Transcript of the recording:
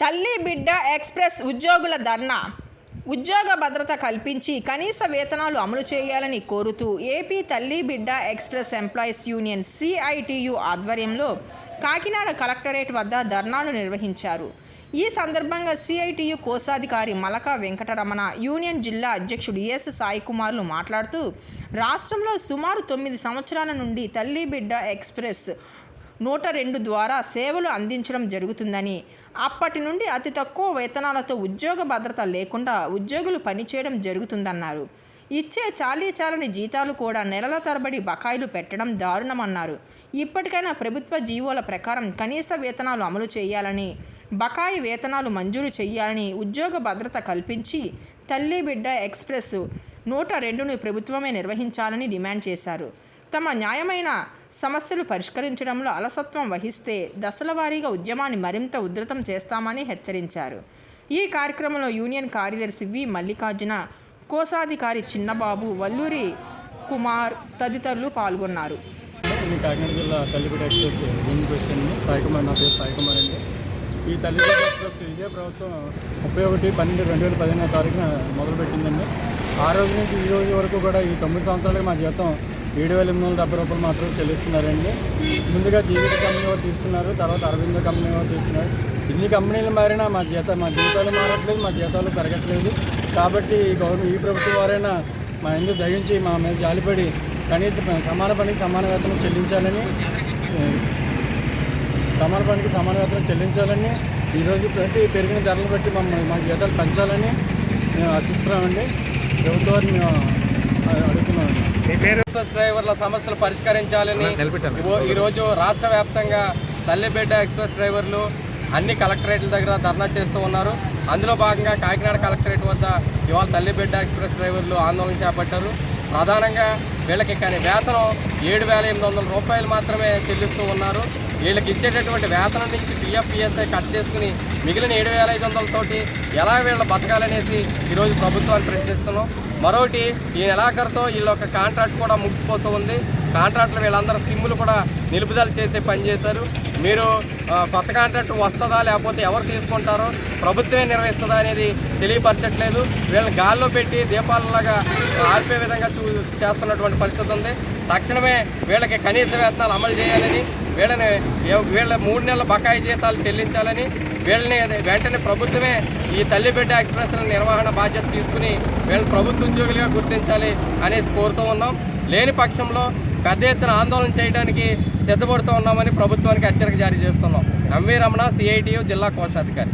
తల్లి బిడ్డ ఎక్స్ప్రెస్ ఉద్యోగుల ధర్నా. ఉద్యోగ భద్రత కల్పించి కనీస వేతనాలు అమలు చేయాలని కోరుతూ ఏపీ తల్లి బిడ్డ ఎక్స్ప్రెస్ ఎంప్లాయీస్ యూనియన్ సిఐటియు ఆధ్వర్యంలో కాకినాడ కలెక్టరేట్ వద్ద ధర్నాలు నిర్వహించారు. ఈ సందర్భంగా సిఐటియు కోశాధికారి మలక వెంకటరమణ యూనియన్ జిల్లా అధ్యక్షుడు ఎస్ సాయి కుమార్లు మాట్లాడుతూ రాష్ట్రంలో సుమారు తొమ్మిది సంవత్సరాల నుండి తల్లి బిడ్డ ఎక్స్ప్రెస్ నూట రెండు ద్వారా సేవలు అందించడం జరుగుతుందని. అప్పటి నుండి అతి తక్కువ వేతనాలతో ఉద్యోగ భద్రత లేకుండా ఉద్యోగులు పనిచేయడం జరుగుతుందన్నారు. ఇచ్చే చాలీ చాలని జీతాలు కూడా నెలల తరబడి బకాయిలు పెట్టడం దారుణమన్నారు. ఇప్పటికైనా ప్రభుత్వ జీవోల ప్రకారం కనీస వేతనాలు అమలు చేయాలని బకాయి వేతనాలు మంజూరు చేయాలని ఉద్యోగ భద్రత కల్పించి తల్లి బిడ్డ ఎక్స్ప్రెస్ నూట రెండును ప్రభుత్వమే నిర్వహించాలని డిమాండ్ చేశారు. తమ న్యాయమైన సమస్యలు పరిష్కరించడంలో అలసత్వం వహిస్తే దశల వారీగా ఉద్యమాన్ని మరింత ఉధృతం చేస్తామని హెచ్చరించారు. ఈ కార్యక్రమంలో యూనియన్ కార్యదర్శి వి. మల్లికార్జున కోశాధికారి చిన్నబాబు వల్లూరి కుమార్ తదితరులు పాల్గొన్నారు. కాకినాడ జిల్లా Tallipeta express union question Sai Kumar నా పేరు సాయి కుమార్ అండి. ఈ తల్లిపేట ఎక్స్ప్రెస్ ఇదే ప్రభుత్వం ముప్పై ఒకటి పన్నెండు రెండు వేల పదిహేనో తారీఖున మొదలుపెట్టిందండి. ఆ రోజు నుంచి ఈ రోజు వరకు కూడా ఈ తొమ్మిది సంవత్సరాలకు మా జీతం ఏడు వేల ఎనిమిది వందల డెబ్బై రూపాయలు మాత్రం చెల్లిస్తున్నారండి. ముందుగా జీవిత కంపెనీ వారు తీసుకున్నారు తర్వాత అరవింద కంపెనీ వారు తీసుకున్నారు. ఇన్ని కంపెనీలు మారినా మా జీతం మా జీతాలు మారట్లేదు మా జీతాలు పెరగట్లేదు. కాబట్టి ఈ గవర్నమెంట్ ఈ ప్రభుత్వం వారైనా మా ఎందుకు దయించి మా మీద జాలిపడి కనీస సమాన పనికి సమాన వేతనం చెల్లించాలని సమాన పనికి సమాన వేతనం చెల్లించాలని ఈరోజు ప్రతి పెరిగిన ధరలు బట్టి మమ్మల్ని మా జీతాలు పెంచాలని మేము ఆశిస్తున్నామండి. ప్రభుత్వాన్ని మేము డ్రైవర్ల సమస్యలు పరిష్కరించాలని ఈరోజు రాష్ట్ర వ్యాప్తంగా తల్లిబిడ్డ ఎక్స్ప్రెస్ డ్రైవర్లు అన్ని కలెక్టరేట్ల దగ్గర ధర్నా చేస్తూ ఉన్నారు. అందులో భాగంగా కాకినాడ కలెక్టరేట్ వద్ద ఇవాళ తల్లిబిడ్డ ఎక్స్ప్రెస్ డ్రైవర్లు ఆందోళన చేపట్టారు. ప్రధానంగా వీళ్ళకి కానీ వేతనం ఏడు వేల ఎనిమిది వందల రూపాయలు మాత్రమే చెల్లిస్తూ ఉన్నారు. వీళ్ళకి ఇచ్చేటటువంటి వేతనం నుంచి పిఎఫ్పిఎస్ఐ కట్ చేసుకుని మిగిలిన ఏడు వేల ఐదు వందలతోటి ఎలా వీళ్ళ బతకాలనేసి ఈరోజు ప్రభుత్వాన్ని ప్రశ్నిస్తున్నాం. మరొకటి ఈ నెలాఖరుతో వీళ్ళ యొక్క కాంట్రాక్ట్ కూడా ముగిసిపోతూ ఉంది. కాంట్రాక్ట్లు వీళ్ళందరూ సిమ్ములు కూడా నిలుపుదల చేసే పని చేశారు. మీరు కొత్త కాంట్రాక్ట్ వస్తుందా లేకపోతే ఎవరు తీసుకుంటారో ప్రభుత్వమే నిర్వహిస్తుందా అనేది తెలియపరచట్లేదు. వీళ్ళని గాల్లో పెట్టి దీపాలలాగా ఆర్పే విధంగా చూ చేస్తున్నటువంటి పరిస్థితి ఉంది. తక్షణమే వీళ్ళకి కనీస వేతనాలు అమలు చేయాలని వీళ్ళని వీళ్ళ మూడు నెలల బకాయి జీతాలు చెల్లించాలని వీళ్ళని వెంటనే ప్రభుత్వమే ఈ తల్లిబిడ్డ ఎక్స్ప్రెస్ నిర్వహణ బాధ్యత తీసుకుని వీళ్ళని ప్రభుత్వ ఉద్యోగులుగా గుర్తించాలి అనేసి కోరుతూ ఉన్నాం. లేని పక్షంలో పెద్ద ఎత్తున ఆందోళన చేయడానికి సిద్ధపడుతూ ఉన్నామని ప్రభుత్వానికి హెచ్చరిక జారీ చేస్తున్నాం. ఎంవీ రమణ సిఐటియు జిల్లా కోశాధికారి.